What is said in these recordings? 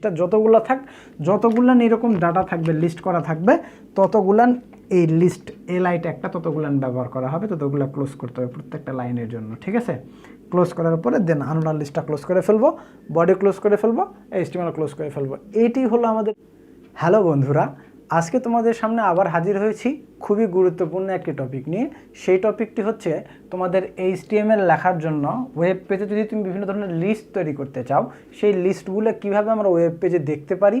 এটা যতগুলো থাক, যতগুলান এরকম ডাটা থাকবে লিস্ট করা থাকবে, ততগুলান এই লিস্ট এ লাইট একটা ততগুলান ব্যবহার করা হবে, ততগুলো ক্লোজ করতে হবে প্রত্যেকটা লাইনের জন্য, ঠিক আছে? ক্লোজ করার পরে দেন আনোনার লিস্টটা ক্লোজ করে ফেলব বডি ক্লোজ করে ফেলব এইচটিএমএল ক্লোজ করে ফেলব। এটি হলো আমাদের হ্যালো বন্ধুরা আজকে তোমাদের সামনে আবার হাজির হয়েছি খুবই গুরুত্বপূর্ণ একটি টপিক নিয়ে। সেই টপিকটি হচ্ছে তোমাদের এইচটিএমএল লেখার জন্য ওয়েব পেজে যদি তুমি বিভিন্ন ধরনের লিস্ট তৈরি করতে চাও, সেই লিস্টগুলো কীভাবে আমরা ওয়েব পেজে দেখতে পারি,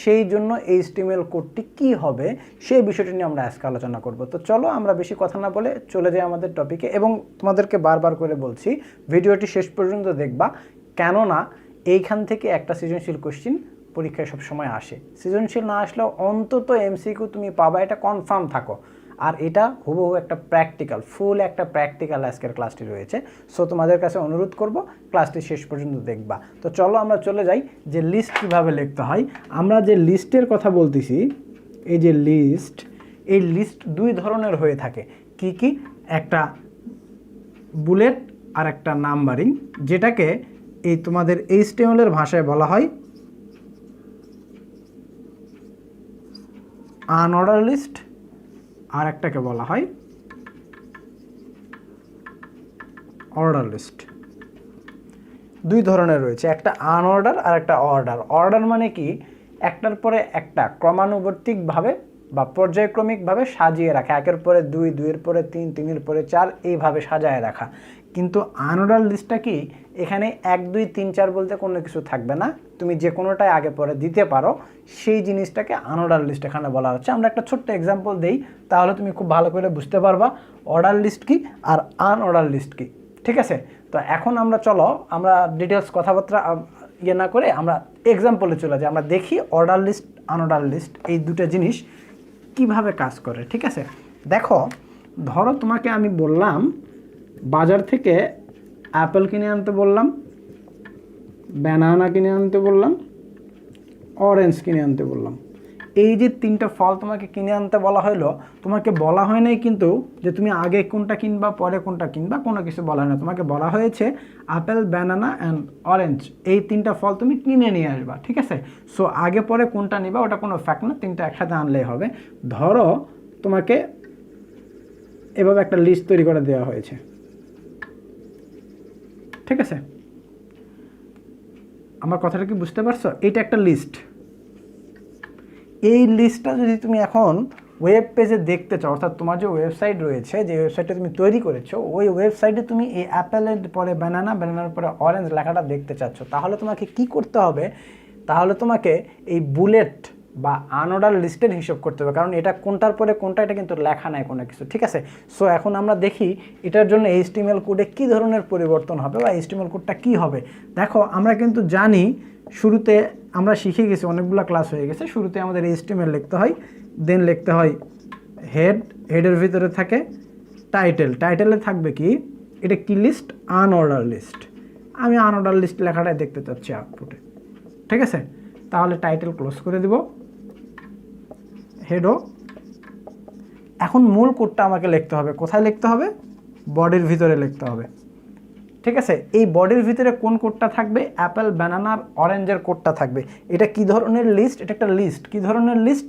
সেই জন্য এইচটিএমএল কোডটি কি হবে, সেই বিষয়টি নিয়ে আমরা আজকে আলোচনা করব। তো চলো আমরা বেশি কথা না বলে চলে যাই আমাদের টপিকে এবং তোমাদেরকে বারবার করে বলছি, ভিডিওটি শেষ পর্যন্ত দেখবা। কেননা, এইখান থেকে একটা সৃজনশীল কোশ্চিন পরীক্ষায় সব সময় আসে। সৃজনশীল না আসলেও অন্তত এমসিকিউ তুমি পাবা, এটা কনফার্ম থাকো। আর এটা হুবহু একটা প্র্যাকটিক্যাল ফুল একটা প্র্যাকটিক্যাল আজকের ক্লাসটি রয়েছে। সো তোমাদের কাছে অনুরোধ করব ক্লাসটি শেষ পর্যন্ত দেখবা। তো চলো আমরা চলে যাই, যে লিস্ট কীভাবে লিখতে হয়। আমরা যে লিস্টের কথা বলতেছি, এই যে লিস্ট এই লিস্ট দুই ধরনের হয়ে থাকে। কি কি? একটা বুলেট আর একটা নাম্বারিং যেটাকে এই তোমাদের এইচটিএমএলের ভাষায় বলা হয় আনঅর্ডার লিস্ট আর একটাকে বলা হয় অর্ডার লিস্ট। দুই ধরনের রয়েছে, একটা আনঅর্ডার আর একটা অর্ডার। অর্ডার মানে কি? একটার পরে একটা ক্রমানুবর্তিকভাবে বা পর্যায়ক্রমিকভাবে সাজিয়ে রাখা। একের পরে দুই, দুইয়ের পরে তিন, তিনের পরে চার, এইভাবে সাজায় রাখা। কিন্তু আনঅর্ডার লিস্টটা কি? এখানে এক, দুই, তিন, চার বলতে কোনো কিছু থাকবে না। তুমি যে কোনোটাই আগে পরে দিতে পারো, সেই জিনিসটাকে আনঅর্ডার লিস্ট এখানে বলা হচ্ছে। আমরা একটা ছোট্ট এক্সাম্পল দেই, তাহলে তুমি খুব ভালো করে বুঝতে পারবা অর্ডার লিস্ট কি আর আনঅর্ডার লিস্ট কি, ঠিক আছে? তো এখন আমরা চলো, আমরা ডিটেলস কথাবার্তা ইয়ে না করে আমরা এক্সাম্পলে চলে যাই। আমরা দেখি অর্ডার লিস্ট আনঅর্ডার লিস্ট এই দুটো জিনিস কীভাবে কাজ করে, ঠিক আছে? দেখো, ধরো তোমাকে আমি বললাম, বাজার থেকে অ্যাপেল কিনে আনতে বললাম ব্যানানা কিনে আনতে বললাম অরেঞ্জ কিনে আনতে বললাম। এই যে তিনটা ফল তোমাকে কিনে আনতে বলা হলো, তোমাকে বলা হয় নাই কিন্তু যে তুমি আগে কোনটা কিনবা, পরে কোনটা কিনবা, কোনো কিছু বলা হয় না। তোমাকে বলা হয়েছে আপেল ব্যানানা অ্যান্ড অরেঞ্জ এই তিনটা ফল তুমি কিনে নিয়ে আসবা, ঠিক আছে? সো আগে পরে কোনটা নিবা, ওটা কোনো ফ্যাক্ট না, তিনটা একসাথে আনলেই হবে। ধরো তোমাকে এভাবে একটা লিস্ট তৈরি করে দেওয়া হয়েছে। ঠিক আছে? আমার কথাটা কি বুঝতে পারছ? এটা একটা লিস্ট এই লিস্টটা যদি তুমি এখন ওয়েব পেজে দেখতে চাও, অর্থাৎ তোমার যে ওয়েবসাইট রয়েছে, যে ওয়েবসাইটটা তুমি তৈরি করেছ, ওই ওয়েবসাইটে তুমি এই অ্যাপেলের পরে ব্যানানা ব্যানানার পরে অরেঞ্জ লেখাটা দেখতে চাচ্ছ, তাহলে তোমাকে কি করতে হবে? তাহলে তোমাকে এই বুলেট বা আনঅর্ডার লিস্টের হিসাব করতে হবে। কারণ এটা কোনটার পরে কোনটা, এটা কিন্তু লেখা নাই কোনো কিছু, ঠিক আছে? সো এখন আমরা দেখি এটার জন্য এইচটিএমএল কোডে কী ধরনের পরিবর্তন হবে বা এইচটিএমএল কোডটা কী হবে। দেখো, আমরা কিন্তু জানি শুরুতে আমরা শিখে গেছি, অনেকগুলো ক্লাস হয়ে গেছে। শুরুতে আমাদের এইচটিএমএল লিখতে হয় দেন লিখতে হয় হেড হেডের ভিতরে থাকে টাইটেল টাইটেলে থাকবে কি? এটা কি লিস্ট আনঅর্ডার লিস্ট আমি আনঅর্ডার লিস্ট লেখাটাই দেখতে চাচ্ছি আউটপুটে ঠিক আছে? তাহলে টাইটেল ক্লোজ করে দিব। হেডও এখন মূল কোডটা আমাকে লিখতে হবে। কোথায় লিখতে হবে? বডির ভিতরে লিখতে হবে। ঠিক আছে? এই বডির ভিতরে কোন কোডটা থাকবে? অ্যাপেল ব্যানানার অরেঞ্জের কোডটা থাকবে। এটা কি ধরনের লিস্ট এটা একটা লিস্ট কি ধরনের লিস্ট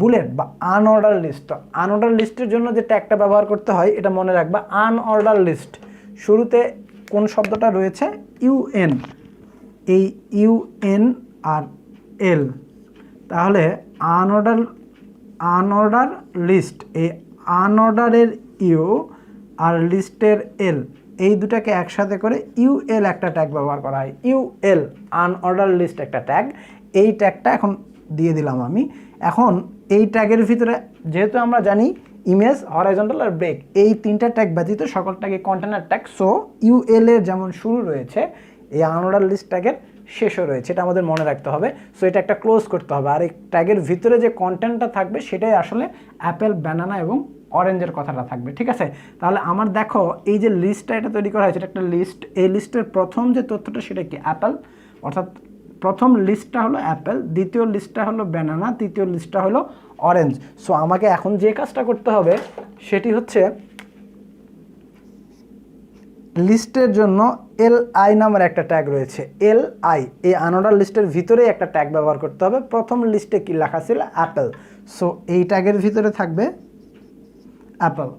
বুলেট বা আনঅর্ডার লিস্ট তো আনঅর্ডার লিস্টের জন্য যে ট্যাগটা ব্যবহার করতে হয়, এটা মনে রাখবা আনঅর্ডার লিস্ট শুরুতে কোন শব্দটা রয়েছে? ইউএন এই ইউএন আর এল তাহলে আনঅর্ডার আনঅর্ডার লিস্ট, এই আনঅর্ডারের ইউ আর লিস্টের এল, এই দুটাকে একসাথে করে ইউএল একটা ট্যাগ ব্যবহার করা হয়। ইউএল আনঅর্ডার লিস্ট একটা ট্যাগ এই ট্যাগটা এখন দিয়ে দিলাম আমি। এখন এই ট্যাগের ভিতরে যেহেতু আমরা জানি ইমেজ হরাইজন্টাল আর ব্রেক এই তিনটা ট্যাগ ব্যতীত সকল ট্যাগে কন্টেনার ট্যাগ সো ইউএল এর যেমন শুরু রয়েছে, এই আনঅর্ডার লিস্ট ট্যাগের শেষও রয়েছে, এটা আমাদের মনে রাখতে হবে। সো এটা একটা ক্লোজ করতে হবে। আর এই ট্যাগের ভিতরে যে কন্টেন্টটা থাকবে, সেটাই আসলে অ্যাপেল ব্যানানা এবং অরেঞ্জের কথাটা থাকবে, ঠিক আছে? তাহলে আমার দেখো, এই যে লিস্টটা এটা তৈরি করা হয়েছে, এটা একটা লিস্ট এই লিস্টের প্রথম যে তথ্যটা, সেটা কি? অ্যাপেল অর্থাৎ প্রথম লিস্টটা হলো অ্যাপেল দ্বিতীয় লিস্টটা হলো ব্যানানা তৃতীয় লিস্টটা হলো অরেঞ্জ সো আমাকে এখন যে কাজটা করতে হবে, সেটি হচ্ছে লিস্টের জন্য এল আই নামের একটা ট্যাগ রয়েছে। এল আই এই আনোডার লিস্টের ভিতরেই একটা ট্যাগ ব্যবহার করতে হবে। প্রথম লিস্টে কি লেখা ছিল? অ্যাপেল সো এই ট্যাগের ভিতরে থাকবে অ্যাপেল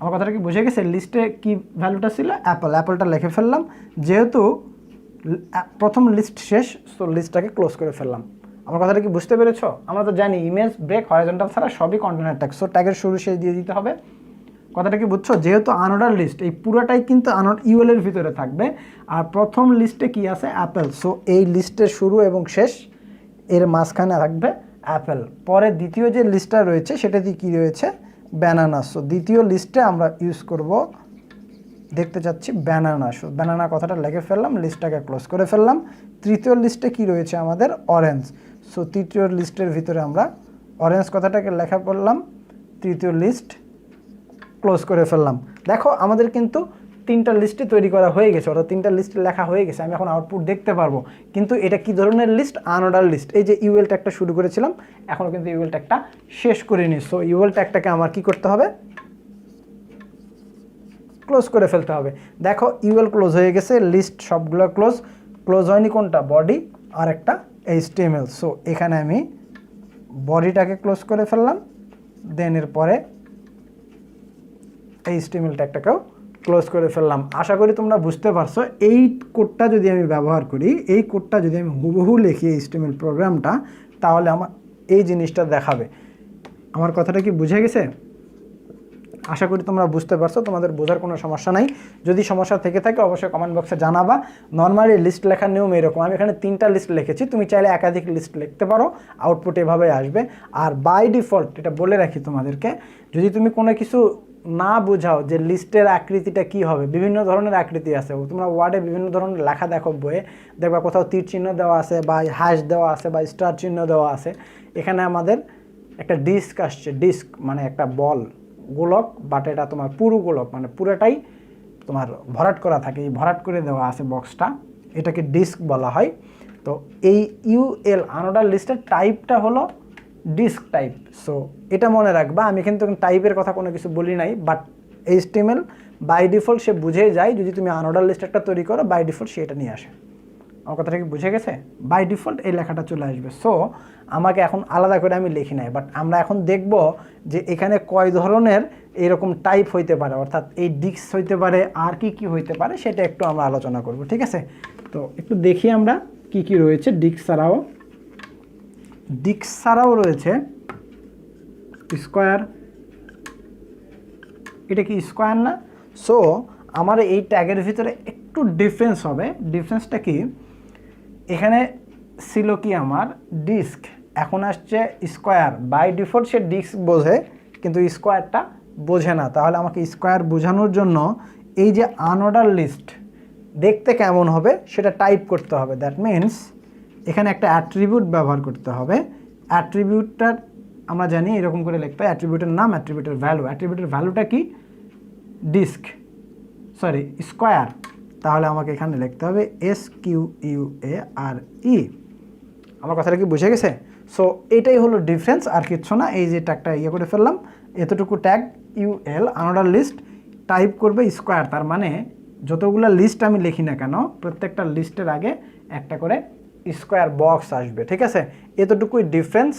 আমার কথাটা কি বুঝে গেছে? লিস্টে কি ভ্যালুটা ছিল? অ্যাপল অ্যাপেলটা লিখে ফেললাম। যেহেতু প্রথম লিস্ট শেষ সো লিস্টটাকে ক্লোজ করে ফেললাম। আমার কথাটা কি বুঝতে পেরেছ? আমরা তো জানি ইমেজ ব্রেক হরাইজন্টাল ছাড়া সবই কন্টেনার ট্যাগ সো ট্যাগের শুরু শেষ দিয়ে দিতে হবে। কথাটা কি বুঝছ? যেহেতু আনঅর্ডার লিস্ট এই পুরোটাই কিন্তু আনঅর ইউএল এর ভিতরে থাকবে। আর প্রথম লিস্টে কি আছে? অ্যাপেল সো এই লিস্টের শুরু এবং শেষ, এর মাঝখানে থাকবে অ্যাপেল পরে দ্বিতীয় যে লিস্টটা রয়েছে, সেটাতে কি রয়েছে? ব্যানানা সো দ্বিতীয় লিস্টে আমরা ইউজ করব, দেখতে চাচ্ছি ব্যানানা সো ব্যানানা কথাটা লিখে ফেললাম লিস্টটাকে ক্লোজ করে ফেললাম। তৃতীয় লিস্টে কি রয়েছে আমাদের? অরেঞ্জ সো তৃতীয় লিস্টের ভিতরে আমরা অরেঞ্জ কথাটাকে লেখা করলাম। তৃতীয় লিস্ট ক্লোজ করে ফেললাম। দেখো, আমাদের কিন্তু তিনটা লিস্টে তৈরি করা হয়ে গেছে, অর্থাৎ তিনটা লিস্টে লেখা হয়ে গেছে, আমি এখন আউটপুট দেখতে পারব। কিন্তু এটা কি ধরনের লিস্ট আনঅর্ডার লিস্ট এই যে ইউএল ট্যাগটা শুরু করেছিলাম, এখনও কিন্তু ইউএল ট্যাগটা শেষ করিনি। সো ইউএল ট্যাগটাকে আমার কি করতে হবে? ক্লোজ করে ফেলতে হবে। দেখো ইউএল ক্লোজ হয়ে গেছে লিস্ট সবগুলো ক্লোজ ক্লোজ হয়নি কোনটা? বডি আর একটা এইচটিএমএল সো এখানে আমি বডিটাকে ক্লোজ করে ফেললাম দেন এর পরে এই স্টিমেল ট্যাগটাকেও ক্লোজ করে ফেললাম। আশা করি তোমরা বুঝতে পারছ, এই কোডটা যদি আমি ব্যবহার করি, এই কোডটা যদি আমি হুবহু লিখি এই স্টিমেল প্রোগ্রামটা তাহলে আমার এই জিনিসটা দেখাবে। আমার কথাটা কি বুঝে গেছে? আশা করি তোমরা বুঝতে পারছ, তোমাদের বোঝার কোনো সমস্যা নাই। যদি সমস্যা থেকে থাকে, অবশ্যই কমেন্ট বক্সে জানাবা। নর্মালি লিস্ট লেখার নিয়ম এরকম। আমি এখানে তিনটা লিস্ট লিখেছি, তুমি চাইলে একাধিক লিস্ট লিখতে পারো আউটপুট এভাবে আসবে। আর বাই ডিফল্ট এটা বলে রাখি তোমাদেরকে, যদি তুমি কোনো কিছু না বোঝাও যে লিস্টের আকৃতিটা কি হবে। বিভিন্ন ধরনের আকৃতি আছে। তোমরা ওয়ার্ডে বিভিন্ন ধরনের লেখা দেখো বইয়ে। দেখবা কোথাও তীর চিহ্ন দেওয়া আছে বা হ্যাশ দেওয়া আছে বা স্টার চিহ্ন দেওয়া আছে। এখানে আমাদের একটা ডিস্ক আসছে। ডিস্ক মানে একটা বল। গোলক বাট এটা তোমার পুরো গোলক। মানে পুরোটাই তোমার ভরাট করা থাকে। এই ভরাট করে দেওয়া আছে বক্সটা এটাকে ডিস্ক বলা হয়। তো এই ইউএল আনোডার লিস্টের টাইপটা হলো ডিস্ক টাইপ সো এটা মনে রাখবা, আমি কিন্তু টাইপের কথা কোনো কিছু বলি নাই বাট এইচটিএমএল বাই ডিফল্ট সে বুঝে যায়, যদি তুমি আনোডার লিস্ট একটা তৈরি করো বাই ডিফল্ট সে এটা নিয়ে আসে। আমার কথাটা কি বুঝে গেছে? বাই ডিফল্ট এই লেখাটা চলে আসবে। সো আমাকে এখন আলাদা করে আমি লিখি নাই বাট আমরা এখন দেখব যে এখানে কয় ধরনের এরকম টাইপ হইতে পারে, অর্থাৎ এই ডিস্ক হইতে পারে, আর কি কি হইতে পারে, সেটা একটু আমরা আলোচনা করব, ঠিক আছে? তো একটু দেখি আমরা কি কি রয়েছে ডিস্ক ছাড়াও। ডিস্ক ছাড়াও রয়েছে স্কোয়ার। এটা কি স্কোয়ার না? সো আমার এই ট্যাগের ভিতরে একটু ডিফারেন্স হবে। ডিফারেন্সটা কি? এখানে ছিল কি আমার? ডিস্ক এখন আসছে স্কোয়ার। বাই ডিফল্ট সে ডিস্ক বোঝে, কিন্তু স্কোয়ারটা বোঝে না। তাহলে আমাকে স্কোয়ার বোঝানোর জন্য এই যে আনঅর্ডার লিস্ট দেখতে কেমন হবে সেটা টাইপ করতে হবে। দ্যাট মিন্স এখানে একটা অ্যাট্রিবিউট ব্যবহার করতে হবে। অ্যাট্রিবিউটটার আমরা জানি এরকম করে লিখতে হয় অ্যাট্রিবিউটের নাম অ্যাট্রিবিউটের ভ্যালু অ্যাট্রিবিউটের ভ্যালুটা কি? ডিস্ক সরি স্কোয়ার তাহলে আমাকে এখানে লিখতে হবে S Q U A R E আমার কথাটা কি বুঝে গেছে? সো এটাই হলো ডিফারেন্স আর কিচ্ছু না। এই যে ট্যাগটা ইয়ে করে ফেললাম, এতটুকু tag U L unorder list type করবে স্কোয়ার তার মানে যতগুলো লিস্ট আমি লিখি না কেন, প্রত্যেকটা লিস্টের আগে একটা করে স্কোয়ার বক্স আসবে, ঠিক আছে? এতটুকুই ডিফারেন্স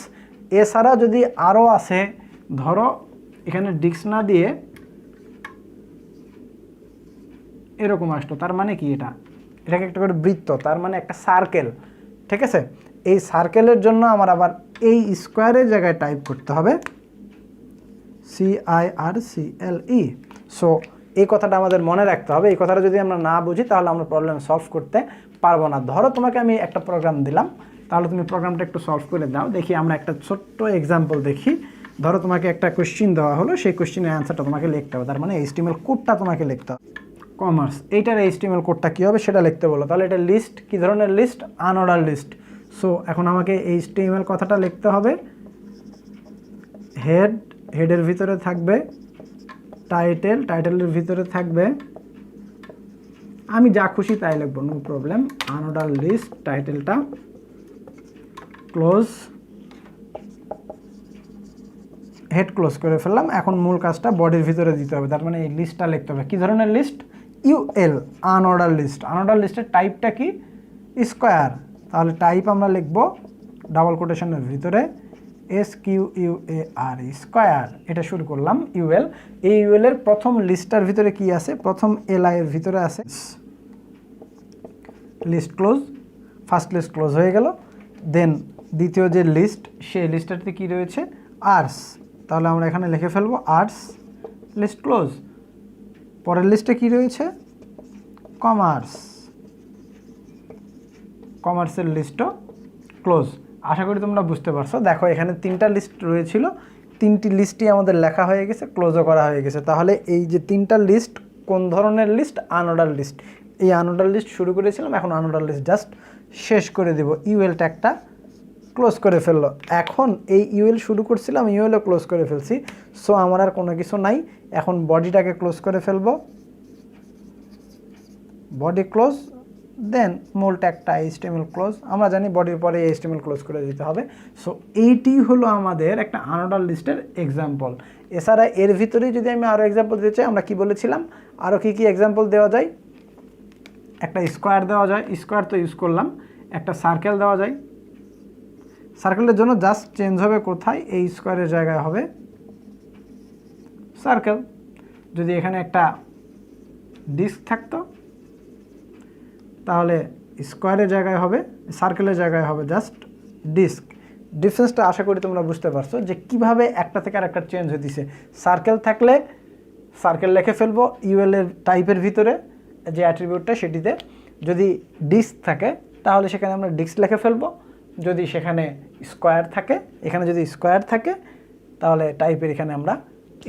এছাড়া যদি আরও আছে ধরো এখানে ডিস্ক না দিয়ে এরকম আসতো, তার মানে কি এটা? এটাকে একটা করে বৃত্ত, তার মানে একটা সার্কেল ঠিক আছে? এই সার্কেলের জন্য আমার আবার এই স্কোয়ারের জায়গায় টাইপ করতে হবে C I R C L E so এই কথাটা আমাদের মনে রাখতে হবে। এই কথাটা যদি আমরা না বুঝি, তাহলে আমরা প্রবলেম সলভ করতে পারব না। ধরো তোমাকে আমি একটা প্রোগ্রাম দিলাম। তাহলে তুমি প্রোগ্রামটা একটু সলভ করে দাও। দেখি আমরা একটা ছোট্ট এক্সাম্পল দেখি। ধরো তোমাকে একটা কোশ্চিন দেওয়া হলো। সেই কোশ্চিনের অ্যান্সারটা তোমাকে লিখতে হবে। তার মানে এইচটিএমএল কোডটা তোমাকে লিখতে হবে। কমার্স এইটার এইচটিএমএল কোডটা কী হবে সেটা লিখতে বলো। তাহলে এটা লিস্ট কী ধরনের লিস্ট আনঅর্ডার লিস্ট সো এখন আমাকে এইচটিএমএল কথাটা লিখতে হবে। হেড হেডের ভিতরে থাকবে। টাইটেল টাইটেলের ভিতরে থাকবে, আমি যা খুশি তাই লিখব নো প্রবলেম আনঅর্ডার লিস্ট টাইটেলটা ক্লোজ হেড ক্লোজ করে ফেললাম, এখন মূল কাজটা বডির ভিতরে দিতে হবে, তার মানে এই লিস্টটা লিখতে হবে, কী ধরনের list UL unorder list unorder লিস্টের টাইপটা কি? স্কোয়ার তাহলে টাইপ আমরা লিখব ডাবল কোটেশনের ভিতরে S Q U A R square এটা শুরু করলাম ইউএল এই ইউএল এর প্রথম লিস্টটার ভিতরে কি আছে? প্রথম এলআই এর ভিতরে আছে list close first list close হয়ে গেল। দেন দ্বিতীয় যে লিস্ট সেই লিস্টটাতে কি রয়েছে? আর্টস তাহলে আমরা এখানে লিখে ফেলব আর্টস লিস্ট ক্লোজ পরের লিস্টে কি রয়েছে? কমার্স কমার্সের লিস্টও ক্লোজ আশা করি তোমরা বুঝতে পারছ। দেখো, এখানে তিনটা লিস্ট রয়েছিল। তিনটি লিস্টই আমাদের লেখা হয়ে গেছে ক্লোজও করা হয়ে গেছে। তাহলে এই যে তিনটা লিস্ট কোন ধরনের লিস্ট আনঅর্ডার লিস্ট এই আনঅর্ডার লিস্ট শুরু করেছিলাম, এখন আনঅর্ডার লিস্ট জাস্ট শেষ করে দেব। ইউএল ট্যাগটা ক্লোজ করে ফেলল। এখন এই ইউএল শুরু করছিলাম ইউএলও ক্লোজ করে ফেলছি। সো আমার আর কোনো কিছু নাই। এখন বডিটাকে ক্লোজ করে ফেলব। বডি ক্লোজ দেন মূল ট্যাগটা এইচটিএমএল ক্লোজ আমরা জানি বডির পরে এইচটিএমএল ক্লোজ করে দিতে হবে। সো এইটি হলো আমাদের একটা আনোডাল লিস্টের এক্সাম্পল এছাড়া এর ভিতরেই যদি আমি আরও এক্সাম্পল দিতে চাই, আমরা কি বলেছিলাম? আরও কী কী এক্সাম্পল দেওয়া যায়? একটা স্কোয়ার দেওয়া যায়। স্কোয়ার তো ইউজ করলাম। একটা সার্কেল দেওয়া যায়। সার্কেলের জন্য জাস্ট চেঞ্জ হবে কোথায়? এই স্কোয়ারের জায়গায় হবে সার্কেল যদি এখানে একটা ডিস্ক থাকতো তাহলে স্কোয়ারের জায়গায় হবে সার্কেলের জায়গায় হবে জাস্ট ডিস্ক ডিফারেন্সটা আশা করি তোমরা বুঝতে পারছ যে কীভাবে একটা থেকে আরেকটা চেঞ্জ হইতেছে। সার্কেল থাকলে সার্কেল লিখে ফেলব ইউএলের টাইপের ভিতরে যে অ্যাট্রিবিউটটা সেটিতে। যদি ডিস্ক থাকে, তাহলে সেখানে আমরা ডিস্ক লিখে ফেলব। যদি সেখানে স্কোয়ার থাকে, এখানে যদি স্কোয়ার থাকে, তাহলে টাইপের এখানে আমরা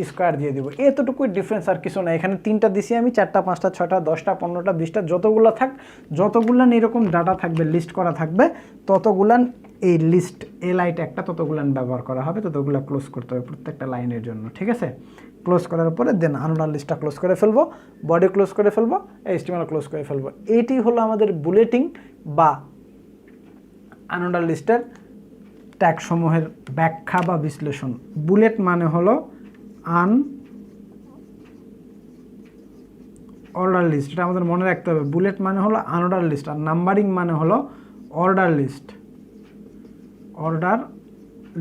স্কোয়ার দিয়ে দেবো। এতটুকুই ডিফারেন্স আর কিছু না এখানে তিনটা দিছি আমি, চারটা, পাঁচটা ছটা দশটা, পনেরোটা, বিশটা, যতগুলো থাক যতগুলান এরকম ডাটা থাকবে লিস্ট করা থাকবে ততগুলান এই লিস্ট এ লাইট একটা ততগুলান ব্যবহার করা হবে, ততগুলো ক্লোজ করতে হবে প্রত্যেকটা লাইনের জন্য, ঠিক আছে? ক্লোজ করার পরে দেন আনোনার লিস্টটা ক্লোজ করে ফেলব বডি ক্লোজ করে ফেলব এইচটিএমএল ক্লোজ করে ফেলব। এইটি হলো আমাদের বুলেটিং বা আনোডার লিস্টের ট্যাগসমূহের ব্যাখ্যা বা বিশ্লেষণ। বুলেট মানে হলো আন অর্ডার লিস্ট এটা আমাদের মনে রাখতে হবে। বুলেট মানে হলো আনঅর্ডার লিস্ট আর নাম্বারিং মানে হলো order list order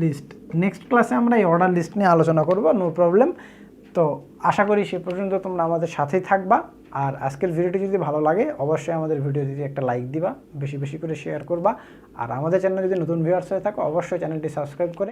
list next ক্লাসে আমরা এই অর্ডার লিস্ট নিয়ে আলোচনা করব নো প্রবলেম তো আশা করি সে পর্যন্ত তোমরা আমাদের সাথেই থাকবা। আর আজকের ভিডিওটি যদি ভালো লাগে, অবশ্যই আমাদের ভিডিও যদি একটা লাইক দিবা, বেশি বেশি করে শেয়ার করবা। আর আমাদের চ্যানেল যদি নতুন ভিউয়ার্স হয়ে থাকো, অবশ্যই চ্যানেলটি সাবস্ক্রাইব করে